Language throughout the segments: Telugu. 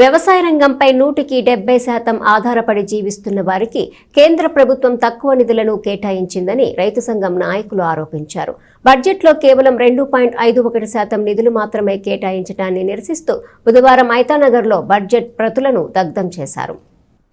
వ్యవసాయ రంగంపై నూటికి డెబ్బై శాతం ఆధారపడి జీవిస్తున్న వారికి కేంద్ర ప్రభుత్వం తక్కువ నిధులను కేటాయించిందని రైతు సంఘం నాయకులు ఆరోపించారు. బడ్జెట్లో కేవలం రెండు పాయింట్ ఐదు ఒకటి శాతం నిధులు మాత్రమే కేటాయించడాన్ని నిరసిస్తూ బుధవారం ఐతానగర్లో బడ్జెట్ ప్రతులను దగ్ధం చేశారు.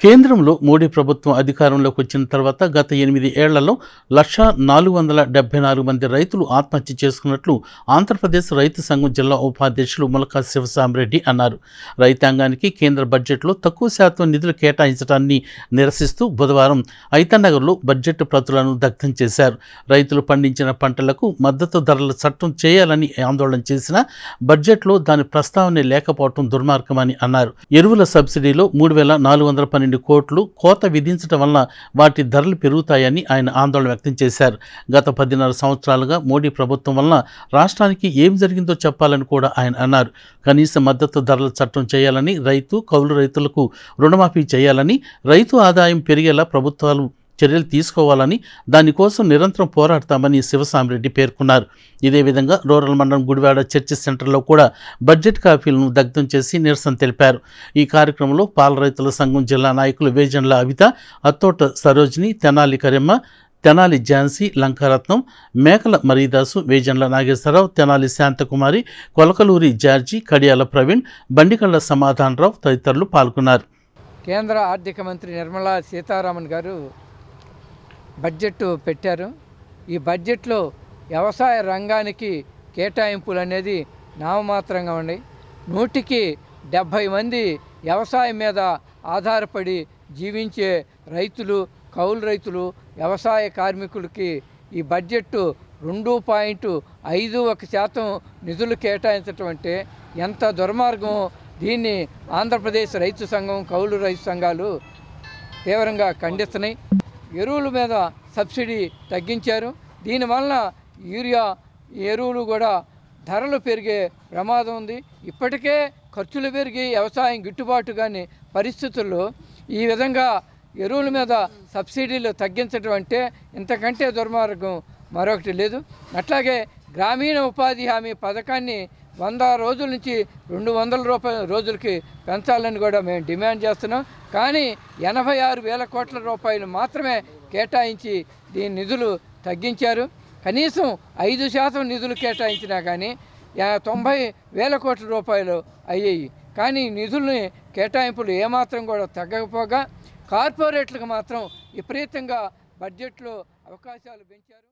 కేంద్రంలో మోడీ ప్రభుత్వం అధికారంలోకి వచ్చిన తర్వాత గత ఎనిమిది ఏళ్ళలో లక్ష నాలుగు వందల డెబ్బై నాలుగు మంది రైతులు ఆత్మహత్య చేసుకున్నట్లు ఆంధ్రప్రదేశ్ రైతు సంఘం జిల్లా ఉపాధ్యక్షులు ములకా శివసామిరెడ్డి అన్నారు. రైతాంగానికి కేంద్ర బడ్జెట్లో తక్కువ శాతం నిధులు కేటాయించడాన్ని నిరసిస్తూ బుధవారం ఐతనగర్లో బడ్జెట్ ప్రతులను దగ్ధం చేశారు. రైతులు పండించిన పంటలకు మద్దతు ధరల చట్టం చేయాలని ఆందోళన చేసిన బడ్జెట్లో దాని ప్రస్తావనే లేకపోవడం దుర్మార్గమని అన్నారు. ఎరువుల సబ్సిడీలో మూడు వేల నాలుగు వందల పన్నెండు కోట్లు కోత విధించడం వలన వాటి ధరలు పెరుగుతాయని ఆయన ఆందోళన వ్యక్తం చేశారు. గత పదిన్నర సంవత్సరాలుగా మోడీ ప్రభుత్వం వలన రాష్ట్రానికి ఏం జరిగిందో చెప్పాలని కూడా ఆయన అన్నారు. కనీస మద్దతు ధరల చట్టం చేయాలని రైతు కౌలు రైతులకు రుణమాఫీ చేయాలని రైతు ఆదాయం పెరిగేలా ప్రభుత్వాలు చర్యలు తీసుకోవాలని దానికోసం నిరంతరం పోరాడతామని శివసామిరెడ్డి పేర్కొన్నారు. ఇదే విధంగా రూరల్ మండలం గుడివాడ చర్చి సెంటర్లో కూడా బడ్జెట్ కాపీలను దగ్ధం చేసి నిరసన తెలిపారు. ఈ కార్యక్రమంలో పాల రైతుల సంఘం జిల్లా నాయకులు వేజండ్ల అవిత అత్తోట సరోజిని తెనాలి కరెమ్మ తెనాలి ఝాన్సీ లంకారత్నం మేకల మరీదాసు వేజండ్ల నాగేశ్వరరావు తెనాలి శాంతకుమారి కొలకలూరి జార్జి కడియాల ప్రవీణ్ బండికళ్ళ సమాధానరావు తదితరులు పాల్గొన్నారు. కేంద్ర ఆర్థిక మంత్రి నిర్మలా సీతారామన్ గారు బడ్జెట్ పెట్టారు. ఈ బడ్జెట్లో వ్యవసాయ రంగానికి కేటాయింపులు అనేది నామమాత్రంగా ఉన్నాయి. నూటికి డెబ్భై మంది వ్యవసాయం మీద ఆధారపడి జీవించే రైతులు కౌలు రైతులు వ్యవసాయ కార్మికులకి ఈ బడ్జెట్ రెండు పాయింట్ ఐదు ఒక శాతం నిధులు కేటాయించటం అంటే ఎంత దుర్మార్గం. దీన్ని ఆంధ్రప్రదేశ్ రైతు సంఘం కౌలు రైతు సంఘాలు తీవ్రంగా ఖండిస్తున్నాయి. ఎరువుల మీద సబ్సిడీ తగ్గించారు. దీనివలన యూరియా ఎరువులు కూడా ధరలు పెరిగే ప్రమాదం ఉంది. ఇప్పటికే ఖర్చులు పెరిగి వ్యవసాయం గిట్టుబాటు కాని పరిస్థితుల్లో ఈ విధంగా ఎరువుల మీద సబ్సిడీలు తగ్గించడం అంటే ఇంతకంటే దుర్మార్గం మరొకటి లేదు. అట్లాగే గ్రామీణ ఉపాధి హామీ పథకాన్ని వంద రోజుల నుంచి రెండు వందల రూపాయల రోజులకి పెంచాలని కూడా మేము డిమాండ్ చేస్తున్నాం. కానీ ఎనభై ఆరు వేల కోట్ల రూపాయలు మాత్రమే కేటాయించి దీని నిధులు తగ్గించారు. కనీసం ఐదు శాతం నిధులు కేటాయించినా కానీ తొంభై వేల కోట్ల రూపాయలు అయ్యాయి. కానీ నిధుల్ని కేటాయింపులు ఏమాత్రం కూడా తగ్గకపోగా కార్పొరేట్లకు మాత్రం విపరీతంగా బడ్జెట్లో అవకాశాలు పెంచారు.